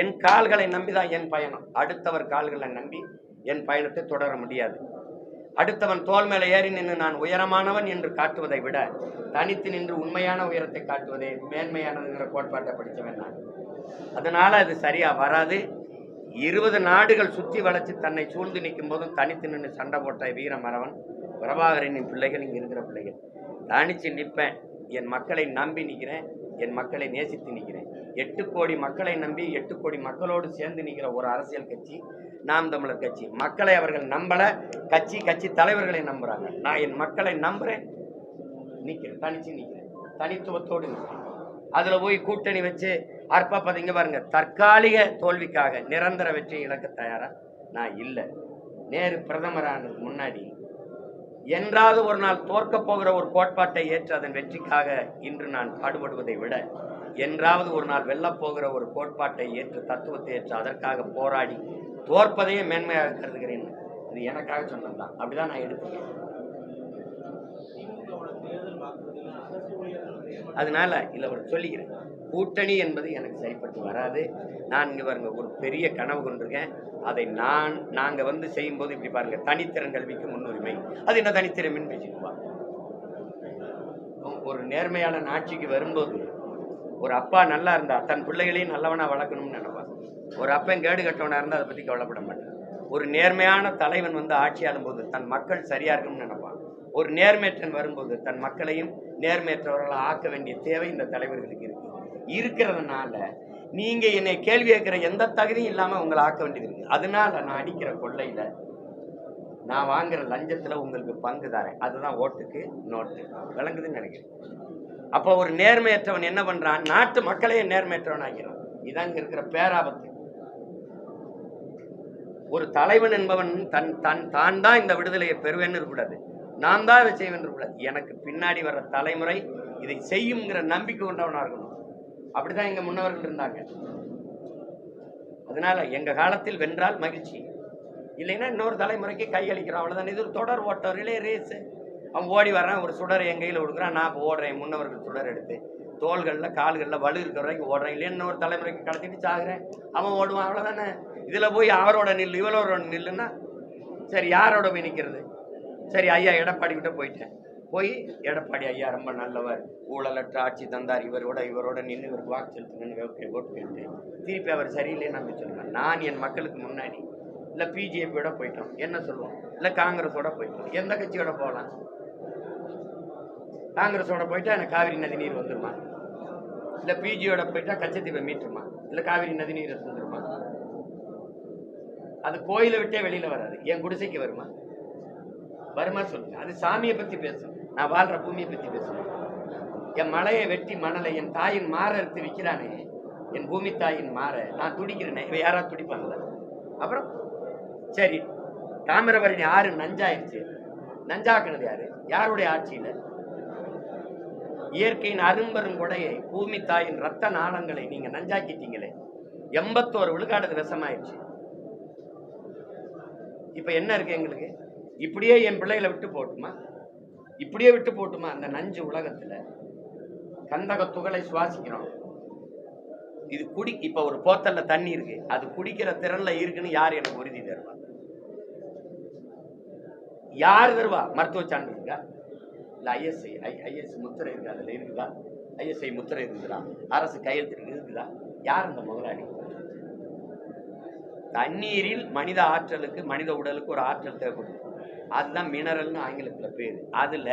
என் கால்களை நம்பி தான் என் பயணம். அடுத்தவர் கால்களை நம்பி என் பயணத்தை தொடர முடியாது. அடுத்தவன் தோல் மேலே ஏறி நின்று நான் உயரமானவன் என்று காட்டுவதை விட தனித்து நின்று உண்மையான உயரத்தை காட்டுவதே மேன்மையானதுங்கிற கோட்பாட்டை படித்தவன் நான். அதனால் அது சரியாக வராது. இருபது நாடுகள் சுற்றி வளைச்சு தன்னை சூழ்ந்து நிற்கும் போதும் தனித்து நின்று சண்டை போட்ட வீரமரவன் பிரபாகரனின் பிள்ளைகள் இங்கே இருக்கிற பிள்ளைகள். தனித்து நிற்பேன். என் மக்களை நம்பி நிற்கிறேன். என் மக்களை நேசித்து நிற்கிறேன். எட்டு கோடி மக்களை நம்பி எட்டு கோடி மக்களோடு சேர்ந்து நிற்கிற ஒரு அரசியல் கட்சி நாம் தமிழர் கட்சி. மக்களை அவர்கள் நம்பல கட்சி கட்சி தலைவர்களை நம்புகிறாங்க நான் என் மக்களை நம்புகிறேன் நிற்கிறேன் தனித்து நிற்கிறேன் தனித்துவத்தோடு நிற்கிறேன் அதில் போய் கூட்டணி வச்சு அற்பா பார்த்தீங்க பாருங்க. தற்காலிக தோல்விக்காக நிரந்தர வெற்றி இழக்க தயாராக நான் இல்லை. நேரு பிரதமரானதுக்கு முன்னாடி என்றாவது ஒரு நாள் தோற்கப் போகிற ஒரு கோட்பாட்டை ஏற்று அதன் வெற்றிக்காக இன்று நான் பாடுபடுவதை விட என்றாவது ஒரு நாள் வெல்லப் போகிற ஒரு கோட்பாட்டை ஏற்று தத்துவத்தை ஏற்று அதற்காக போராடி தோற்பதையே மேன்மையாக கருதுகிறேன். இது எனக்காக சொன்னதுதான். அப்படிதான் நான் எடுத்துக்கிறேன் அதனால இல்லை ஒரு சொல்லிக்கிறேன். கூட்டணி என்பது எனக்கு சரிப்பட்டு வராது. நான் இங்கே பாருங்க ஒரு பெரிய கனவு கொண்டிருக்கேன். அதை நான் நாங்கள் வந்து செய்யும்போது இப்படி பாருங்க தனித்திறன் கல்விக்கு முன்னுரிமை. அது என்ன தனித்திறமைன்னு பேசிக்குவா ஒரு நேர்மையான ஆட்சிக்கு வரும்போது ஒரு அப்பா நல்லா இருந்தா தன் பிள்ளைகளையும் நல்லவனா வளர்க்கணும்னு நினைப்பான் ஒரு அப்பன் கேடு கட்டவனா இருந்தா அதை பத்தி கவலைப்பட மாட்டான். ஒரு நேர்மையான தலைவன் வந்து ஆட்சி ஆளும்போது தன் மக்கள் சரியா இருக்கணும்னு நினைப்பான் ஒரு நேர்மையற்றன் வரும்போது தன் மக்களையும் நேர்மையற்றவர்களை ஆக்க வேண்டிய தேவை இந்த தலைவர்களுக்கு இருக்கு. இருக்கிறதுனால நீங்க என்னை கேள்வி கேட்கிற எந்த தகுதியும் இல்லாம உங்களை ஆக்க வேண்டியது இருக்கு. அதனால நான் அடிக்கிற கொள்ளையில நான் வாங்குற லஞ்சத்துல உங்களுக்கு பங்கு தரேன். அதுதான் ஓட்டுக்கு நோட்டு. விளங்குதுன்னு நினைக்கிறேன். அப்போ ஒரு நேர்மையற்றவன் என்ன பண்றான்? நாட்டு மக்களையே நேர்மையற்றவன் ஆகிறான் இதான் இருக்கிற பேராபத்து. ஒரு தலைவன் என்பவன் தன் தன் தான் தான் இந்த விடுதலையை பெறுவேன்னு இருக்கக்கூடாது. நான் தான் இதை செய்வேன் இருக்கக்கூடாது. எனக்கு பின்னாடி வர்ற தலைமுறை இதை செய்யுங்கிற நம்பிக்கை கொண்டவனாக இருக்கணும். அப்படிதான் எங்க முன்னவர்கள் இருந்தாங்க. அதனால எங்க காலத்தில் வென்றால் மகிழ்ச்சி. இல்லைன்னா இன்னொரு தலைமுறைக்கு கையளிக்கிறோம் அவ்வளவுதான். இது ஒரு தொடர் ஓட்டம் ரிலே ரேஸ் அவன் ஓடி வரான் ஒரு சுடர் என் கையில் கொடுக்குறான். நான் இப்போ ஓடுறேன் முன்னவர்கள் சுடர் எடுத்து. தோள்களில் கால்களில் வலு இருக்கிற வரைக்கும் ஓடுறேன். இல்லை இன்னொரு தலைமுறைக்கு கடத்திட்டு சாகுறேன். அவன் ஓடுவான் அவ்வளோதானே இதில் போய் அவரோட நில் இவளோட நில்லுன்னா சரி யாரோட போய் நிற்கிறது சரி ஐயா எடப்பாடி கிட்ட போயிட்டேன். போய் எடப்பாடி ஐயா ரொம்ப நல்லவர். ஊழலற்ற ஆட்சி தந்தார். இவரோட இவரோட நின்று இவருக்கு வாக்கு செலுத்துங்கன்னு ஓகே ஓட்டு கேட்டேன் திருப்பி அவர் சரியில்லை நம்பி சொல்லுவேன் நான் என் மக்களுக்கு முன்னாடி இல்லை பிஜேபியோட போயிட்டோம். என்ன சொல்லுவோம்? இல்லை காங்கிரஸோட போயிட்டோம். எந்த கட்சியோட போகலாம்? காங்கிரஸோட போயிட்டா எனக்கு காவிரி நதி நீர் வந்துருமா? இல்லை பிஜியோட போயிட்டா கச்சத்தீவை மீட்டுருமா? இல்லை காவிரி நதி நீர் வந்துருமா? அது கோயிலை விட்டே வெளியில வராது. என் குடிசைக்கு வருமா? வருமா சொல்லுங்க. அது சாமியை பத்தி பேசும் நான் வாழ்ற பூமியை பத்தி பேசுவேன் என் மலையை வெட்டி மணலை என் தாயின் மாற எடுத்து விற்கிறானே என் பூமி தாயின் மாற நான் துடிக்கிறேனே. இவன் யாராவது துடிப்பாங்களா? அப்புறம்? சரி. தாமிரபரணி ஆறு நஞ்சாயிருச்சு. நஞ்சாக்குனது யாரு? யாருடைய ஆட்சியில்? இயற்கையின் அரும்பெரும் கொடையை பூமி தாயின் ரத்த நாளங்களை நீங்க நஞ்சாக்கிட்டீங்களே. எண்பத்தோரு விழுக்காடு விஷமாயிடுச்சு விஷமாயிருச்சு இப்ப என்ன இருக்கு எங்களுக்கு? இப்படியே என் பிள்ளைகளை விட்டு போட்டுமா? இப்படியே விட்டு போட்டுமா அந்த நஞ்சு உலகத்துல? கந்தக துகளை சுவாசிக்கிறோம். இது குடி இப்ப ஒரு போத்தல்ல தண்ணி இருக்கு. அது குடிக்கிற திறன்ல இருக்குன்னு யார் எனக்கு உறுதி தருவா? யார் தருவா? மருத்துவ சான்று இருக்கா? இல்லை ஐஎஸ்ஐ ஐ ஐஎஸ் முத்திரை இருக்கு அதில் இருக்குதா? ஐஎஸ்ஐ முத்திரை இருக்குதா அரசு கையெழுத்து இருக்குதா யார் அந்த முதலாளி? தண்ணீரில் மனித ஆற்றலுக்கு மனித உடலுக்கு ஒரு ஆற்றல் தேவைப்படுது அதுதான் மினரல்னு ஆங்கிலத்தில் பேர். அதில்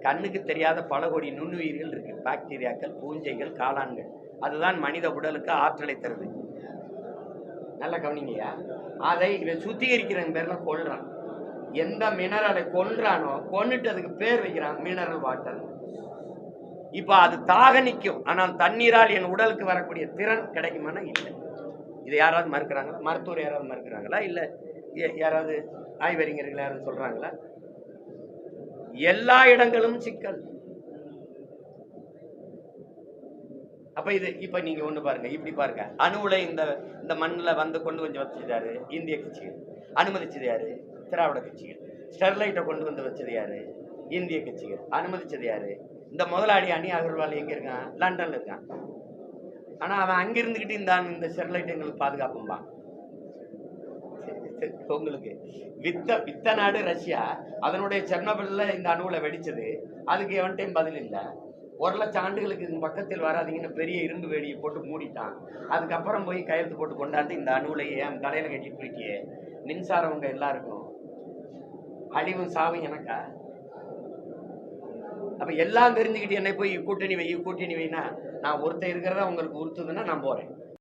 கண்ணுக்கு தெரியாத பல கோடி நுண்ணுயிர்கள் இருக்கு. பாக்டீரியாக்கள் பூஞ்சைகள் காளான்கள். அதுதான் மனித உடலுக்கு ஆற்றலை தருது. நல்லா கவனிங்கய்யா? அதை இவன் சுத்திகரிக்கிற பேர்ல கொள்றான் எந்த மினரலை கொன்றானோ கொன்னுட்டு அதுக்கு பேர் வைக்கிறான் மினரல் வாட்டர். இப்போ அது தாக நிற்கும். ஆனால் தண்ணீரால் என் உடலுக்கு வரக்கூடிய திறன் கிடைக்குமானா இல்லை. இதை யாராவது மறுக்கிறாங்களா? மருத்துவர் யாராவது மறுக்கிறாங்களா? இல்லை யாராவது ஆய்வறிஞர்கள் யாராவது சொல்கிறாங்களா எல்லா இடங்களும் சிக்கல். அப்ப இது இப்ப நீங்க ஒண்ணு பாருங்க இப்படி பாருங்க. அணுவுல இந்த இந்த மண்ணில் வந்து கொண்டு கொஞ்சம் வச்சுட்டாரு இந்திய கட்சிகள். அனுமதிச்சது யாரு? திராவிட கட்சிகள். ஸ்டெர்லைட்டை கொண்டு வந்து வச்சது யார்? இந்திய கட்சிகள். அனுமதிச்சது யார்? இந்த முதலாளி அணி அகர்வால் எங்கே இருக்கான்? லண்டனில் இருக்கான். ஆனால் அவன் அங்கே இருந்துக்கிட்டு இந்த இந்த ஸ்டெர்லைட் எங்களுக்கு பாதுகாப்பும்பான் சரி, உங்களுக்கு. வித்த வித்த நாடு ரஷ்யா. அதனுடைய செர்னோபில்ல இந்த அணுவில் வெடித்தது அதுக்கு எவன்டையும் பதில் இல்லை. ஒரு லட்சம் ஆண்டுகளுக்கு இது பக்கத்தில் வராதீங்கன்னு பெரிய இரும்பு வேடியை போட்டு மூடிட்டான். அதுக்கப்புறம் போய் கையெழுத்து போட்டு கொண்டாந்து இந்த அணுவில் என் தலையில் கட்டி போயிட்டியே மின்சாரம் உங்கள் எல்லாருக்கும். அழிவும் சாவும் எனக்கா? அப்ப எல்லாம் தெரிஞ்சுக்கிட்டு என்னை போய் கூட்டணி வை கூட்டணி வைனா நான் ஒருத்தன் இருக்கிறதா உங்களுக்கு உறுத்துதுன்னா நான் போறேன்.